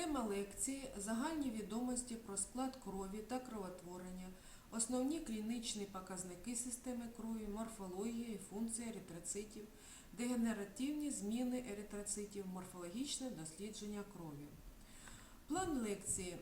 Тема лекції загальні відомості про склад крові та кровотворення, основні клінічні показники системи крові, морфологія і функція еритроцитів, дегенеративні зміни еритроцитів, морфологічне дослідження крові. План лекції.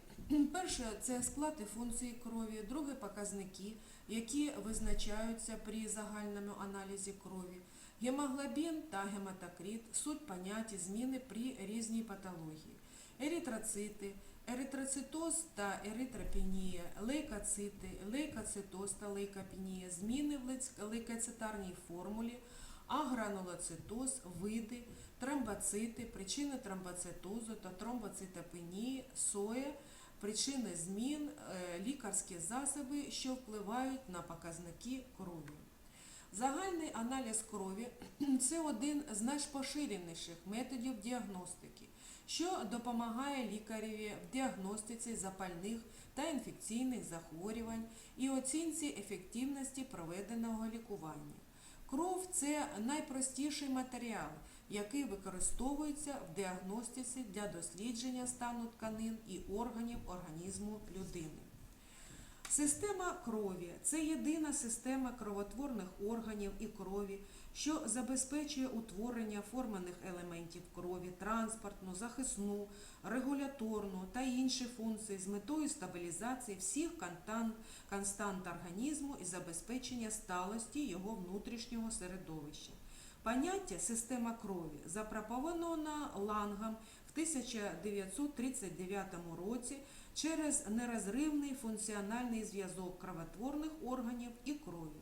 Перше це склад і функції крові, друге показники, які визначаються при загальному аналізі крові, гемоглобін та гематокрит, суть поняття зміни при різній патології, еритроцити, еритроцитоз та еритропенія, лейкоцити, лейкоцитоз та лейкопенія, зміни в лейкоцитарній формулі, агранулоцитоз, види, тромбоцити, причини тромбоцитозу та тромбоцитопенії, СОЄ, причини змін, е, лікарські засоби, що впливають на показники крові. Загальний аналіз крові це один з найпоширеніших методів діагностики, що допомагає лікареві в діагностиці запальних та інфекційних захворювань і оцінці ефективності проведеного лікування. Кров це найпростіший матеріал, який використовується в діагностиці для дослідження стану тканин і органів організму людини. Система крові це єдина система кровотворних органів і крові, що забезпечує утворення формених елементів крові, транспортну, захисну, регуляторну та інші функції з метою стабілізації всіх констант організму і забезпечення сталості його внутрішнього середовища. Поняття система крові запропоновано Лангом в 1939 році через нерозривний функціональний зв'язок кровотворних органів і крові.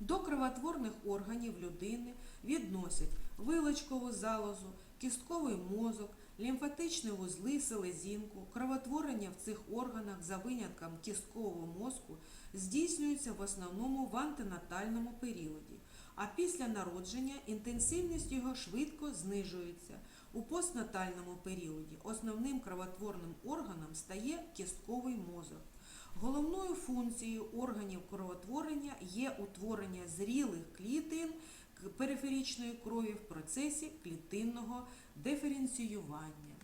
До кровотворних органів людини відносять вилочкову залозу, кістковий мозок, лімфатичні вузли, селезінку. Кровотворення в цих органах за винятком кісткового мозку здійснюється в основному в антинатальному періоді, а після народження інтенсивність його швидко знижується. У постнатальному періоді основним кровотворним органом стає кістковий мозок. Головною функцією органів кровотворення є утворення зрілих клітин периферичної крові в процесі клітинного диференціювання.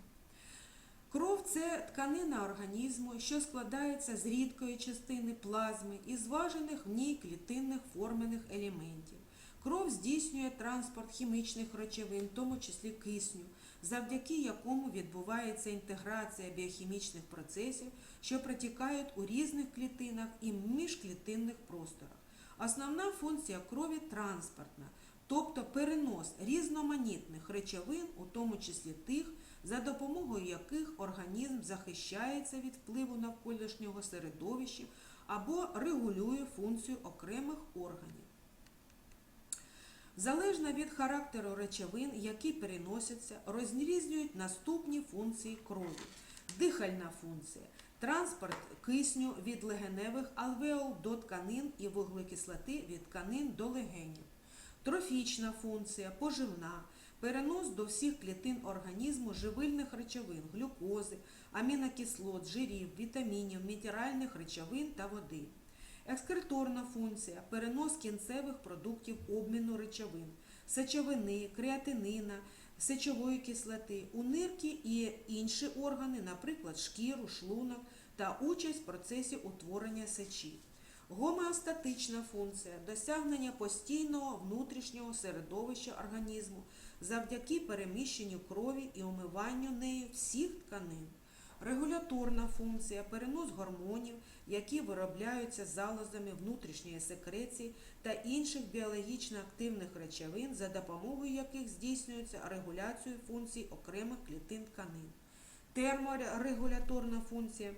Кров це тканина організму, що складається з рідкої частини плазми і зважених в ній клітинних формених елементів. Кров здійснює транспорт хімічних речовин, в тому числі кисню, завдяки якому відбувається інтеграція біохімічних процесів, що протікають у різних клітинах і міжклітинних просторах. Основна функція крові транспортна, тобто перенос різноманітних речовин, у тому числі тих, за допомогою яких організм захищається від впливу навколишнього середовища або регулює функцію окремих органів. Залежно від характеру речовин, які переносяться, розрізнюють наступні функції крові. Дихальна функція транспорт кисню від легеневих алвеол до тканин і вуглекислоти від тканин до легенів. Трофічна функція поживна, перенос до всіх клітин організму живильних речовин, глюкози, амінокислот, жирів, вітамінів, мінеральних речовин та води. Екскреторна функція перенос кінцевих продуктів обміну речовин, сечовини, креатинина, сечової кислоти у нирки і інші органи, наприклад, шкіру, шлунок та участь в процесі утворення сечі. Гомеостатична функція досягнення постійного внутрішнього середовища організму завдяки переміщенню крові і умиванню нею всіх тканин. Регуляторна функція перенос гормонів, які виробляються залозами внутрішньої секреції та інших біологічно активних речовин, за допомогою яких здійснюється регуляція функцій окремих клітин тканин. Терморегуляторна функція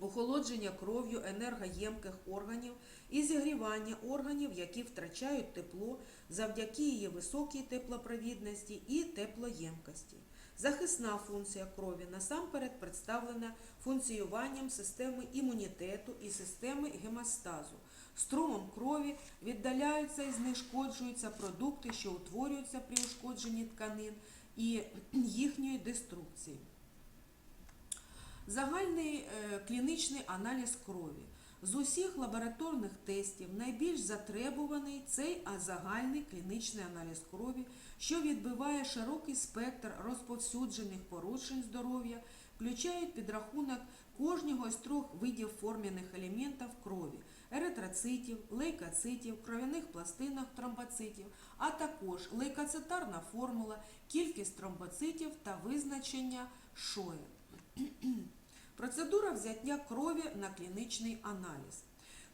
охолодження кров'ю енергоємких органів і зігрівання органів, які втрачають тепло завдяки її високій теплопровідності і теплоємкості. Захисна функція крові насамперед представлена функціюванням системи імунітету і системи гемостазу. Струмом крові віддаляються і знешкоджуються продукти, що утворюються при ушкодженні тканин і їхньої деструкції. Загальний е, клінічний аналіз крові. З усіх лабораторних тестів найбільш затребуваний цей загальний клінічний аналіз крові, що відбиває широкий спектр розповсюджених порушень здоров'я, включають підрахунок кожного з трьох видів формяних елементів крові еритроцитів, лейкоцитів, кров'яних пластинок тромбоцитів, а також лейкоцитарна формула, кількість тромбоцитів та визначення шоє. Процедура взяття крові на клінічний аналіз.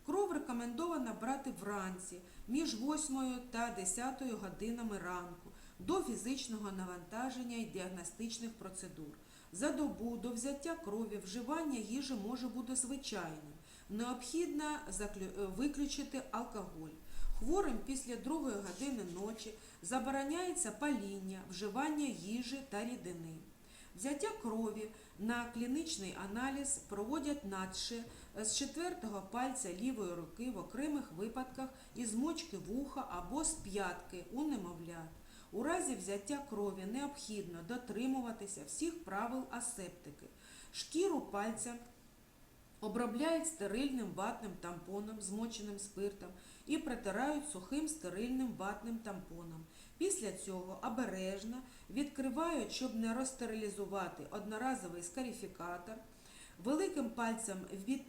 Кров рекомендовано брати вранці між 8 та 10 годинами ранку до фізичного навантаження і діагностичних процедур. За добу до взяття крові вживання їжі може бути звичайним. Необхідно е, виключити алкоголь. Хворим після другої години ночі забороняється паління, вживання їжі та рідини. Взяття крові на клінічний аналіз проводять надше з четвертого пальця лівої руки в окремих випадках із мочки вуха або з п'ятки у немовлят. У разі взяття крові необхідно дотримуватися всіх правил асептики. Шкіру пальця обробляють стерильним ватним тампоном, змоченим спиртом і притирають сухим стерильним ватним тампоном. Після цього обережно відкривають, щоб не розстерилізувати одноразовий скарифікатор. Великим пальцем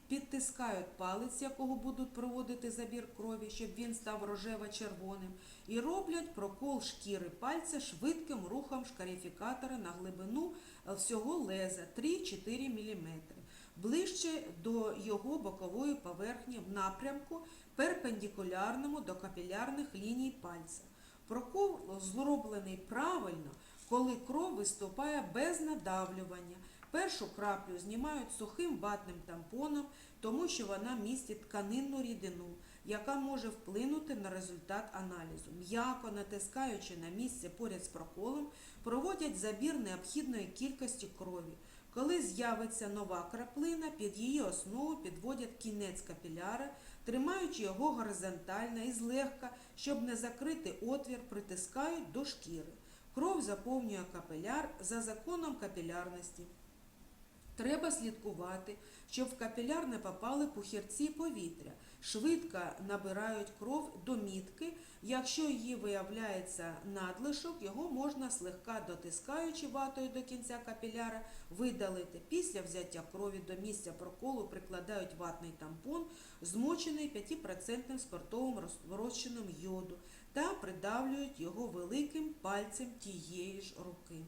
підтискають палець, якого будуть проводити забір крові, щоб він став рожево-червоним, і роблять прокол шкіри пальця швидким рухом шкарифікатора на глибину е, всього леза 3-4 мм, ближче до його бокової поверхні в напрямку, перпендикулярному до капілярних ліній пальця. Прокол зроблений правильно, коли кров виступає без надавлювання. Першу краплю знімають сухим ватним тампоном, тому що вона містить тканинну рідину, яка може вплинути на результат аналізу. М'яко натискаючи на місце поряд з проколом, проводять забір необхідної кількості крові. Коли з'явиться нова краплина, під її основу підводять кінець капіляра, тримаючи його горизонтально і злегка, щоб не закрити отвір, притискають до шкіри. Кров заповнює капіляр за законом капілярності. Треба слідкувати, щоб в капіляр не попали пухірці повітря. Швидко набирають кров до мітки. Якщо її виявляється надлишок, його можна слегка дотискаючи ватою до кінця капіляра, видалити. Після взяття крові до місця проколу прикладають ватний тампон, змочений 5% спиртовим роз- розчином йоду, та придавлюють його великим пальцем тієї ж руки.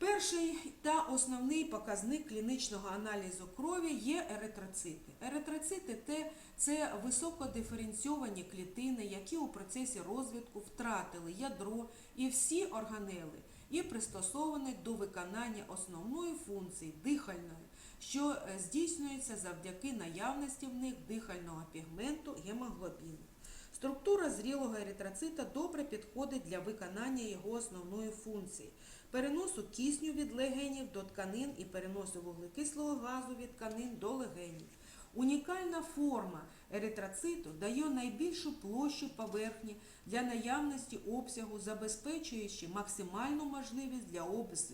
Перший та основний показник клінічного аналізу крові є еритроцити. Еритроцити те- це високодиференційовані клітини, які у процесі розвитку втратили ядро і всі органели і пристосовані до виконання основної функції дихальної, що е, здійснюється завдяки наявності в них дихального пігменту гемоглобіну. Структура зрілого еритроцита добре підходить для виконання його основної функції переносу кисню від легенів до тканин і переносу вуглекислого газу від тканин до легенів. Унікальна форма еритроциту дає найбільшу площу поверхні для наявності обсягу, забезпечуючи максимальну можливість для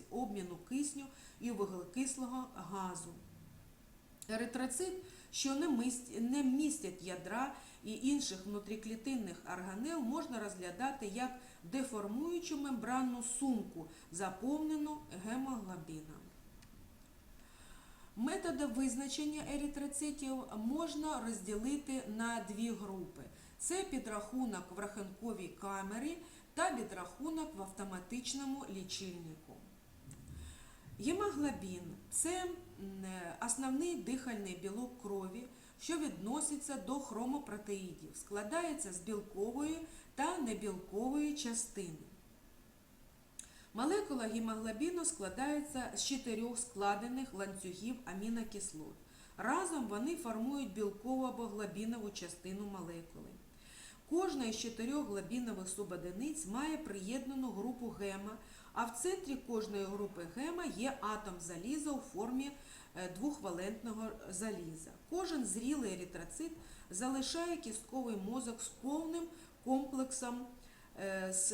обміну кисню і вуглекислого газу. Еритроцит, що не містять ядра і інших внутріклітинних органел, можна розглядати як деформуючу мембранну сумку, заповнену гемоглобіном. Методи визначення еритроцитів можна розділити на дві групи: це підрахунок в рахунковій камері та підрахунок в автоматичному лічильнику. Гемоглобін це основний дихальний білок крові, що відноситься до хромопротеїдів, складається з білкової та небілкової частини. Молекула гемоглобіну складається з чотирьох складених ланцюгів амінокислот. Разом вони формують білкову або глобінову частину молекули. Кожна із чотирьох глобінових субодиниць має приєднану групу гема, а в центрі кожної групи гема є атом заліза у формі е, двохвалентного заліза. Кожен зрілий еритроцит залишає кістковий мозок з повним комплексом е, з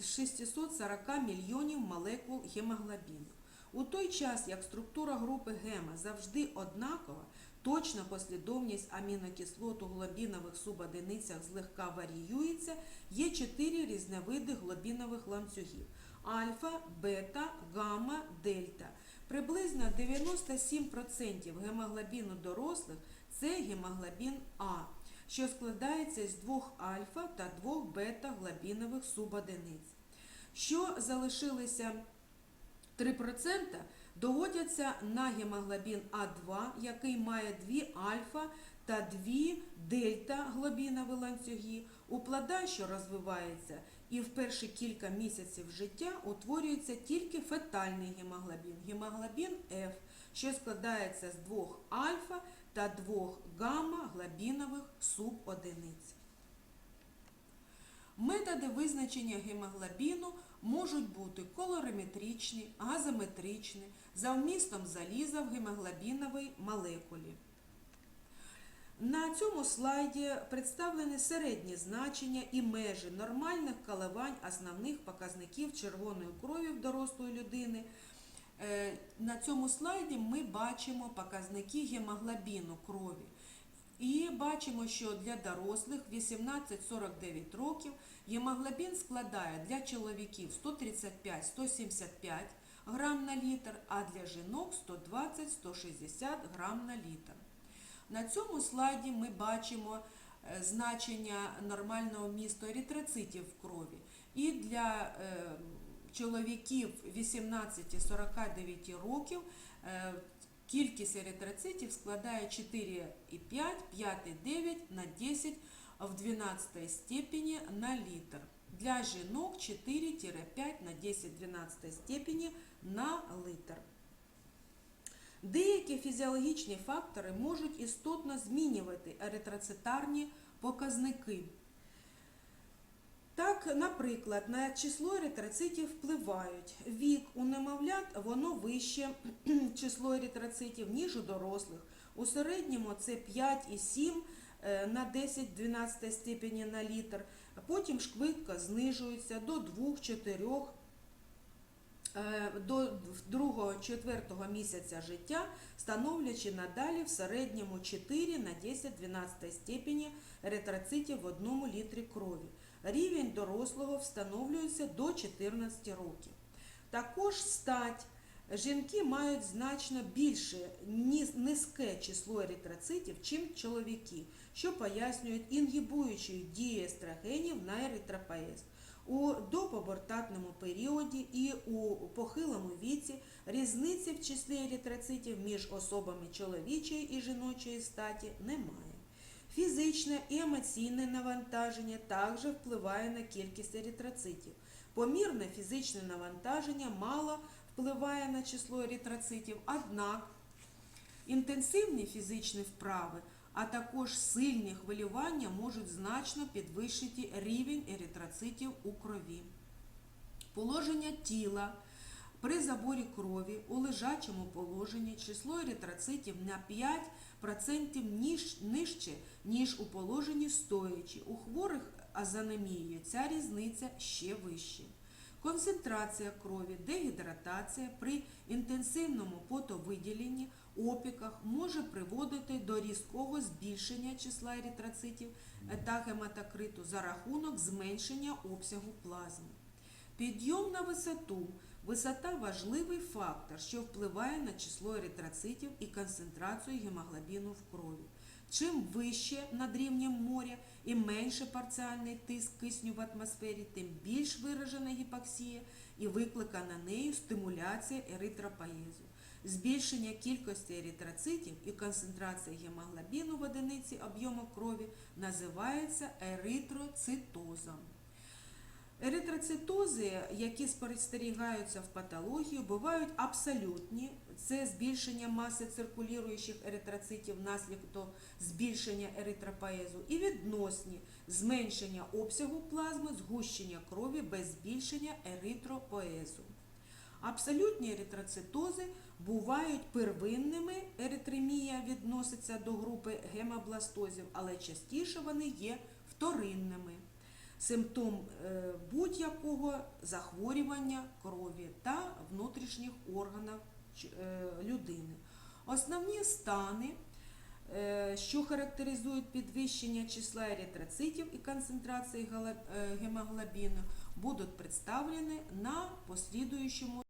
640 мільйонів молекул гемоглобіну. У той час, як структура групи гема завжди однакова, точна послідовність амінокислот у глобінових субодиницях злегка варіюється, є чотири різновиди глобінових ланцюгів альфа, бета, гамма, дельта. Приблизно 97% гемоглобіну дорослих це гемоглобін А, що складається з двох альфа та двох бета-глобінових субодиниць. Що залишилися 3%, доводяться на гемоглобін А2, який має дві альфа та дві дельта-глобінові ланцюги. У плода, що розвивається, і в перші кілька місяців життя утворюється тільки фетальний гемоглобін, гемоглобін F, що складається з двох альфа та двох гамма-глобінових субодиниць. Методи визначення гемоглобіну можуть бути колориметричні, газометричні, за вмістом заліза в гемоглобіновій молекулі. На цьому слайді представлені середні значення і межі нормальних коливань основних показників червоної крові в дорослої людини. Е, На цьому слайді ми бачимо показники гемоглобіну крові. І бачимо, що для дорослих 18-49 років гемоглобін складає для чоловіків 135-175 грам на літр, а для жінок 120-160 грам на літр. На цьому слайді ми бачимо е, значення нормального вмісту еритроцитів в крові. І для е, чоловіків 18-49 років е, кількість еритроцитів складає 4,5, 5,9 на 10 в 12 степені на літр. Для жінок 4-5 на 10-12 степені на литр. Деякі фізіологічні фактори можуть істотно змінювати еритроцитарні показники. Так, наприклад, на число еритроцитів впливають вік у немовлят, воно вище число еритроцитів, ніж у дорослих. У середньому це 5,7 е, на 10-12 степені на літр, потім швидко знижується до 2-4 е, до 2-4 місяця життя, становлячи надалі в середньому 4 на 10-12 степені еритроцитів в одному літрі крові. Рівень дорослого встановлюється до 14 років. Також стать. Жінки мають значно більше низьке число еритроцитів, чим чоловіки, що пояснюють інгібуючу дію естрогенів на еритропоез. У допобортатному періоді і у похилому віці різниці в числі еритроцитів між особами чоловічої і жіночої статі немає. Фізичне і емоційне навантаження також впливає на кількість еритроцитів. Помірне фізичне навантаження мало впливає на число еритроцитів, однак інтенсивні фізичні вправи, а також сильні хвилювання можуть значно підвищити рівень еритроцитів у крові. Положення тіла при заборі крові у лежачому положенні число еритроцитів на 5% ніж, нижче, ніж у положенні стоячи. У хворих з ця різниця ще вища. Концентрація крові, дегідратація при інтенсивному потовиділенні опіках може приводити до різкого збільшення числа еритроцитів та гематокриту за рахунок зменшення обсягу плазми. Підйом на висоту. Висота важливий фактор, що впливає на число еритроцитів і концентрацію гемоглобіну в крові. Чим вище над рівнем моря і менше парціальний тиск кисню в атмосфері, тим більш виражена гіпоксія і викликана нею стимуляція еритропоєзу. Збільшення кількості еритроцитів і концентрація гемоглобіну в одиниці об'єму крові називається еритроцитозом. Еритроцитози, які спостерігаються в патології, бувають абсолютні. Це збільшення маси циркулюючих еритроцитів внаслідок збільшення еритропоезу, і відносні зменшення обсягу плазми, згущення крові без збільшення еритропоезу. Абсолютні еритроцитози бувають первинними, еритремія відноситься до групи гемобластозів, але частіше вони є вторинними симптом е, будь-якого захворювання крові та внутрішніх органів е, людини. Основні стани е, що характеризують підвищення числа еритроцитів і концентрації гемоглобіну, будуть представлені на послідуючому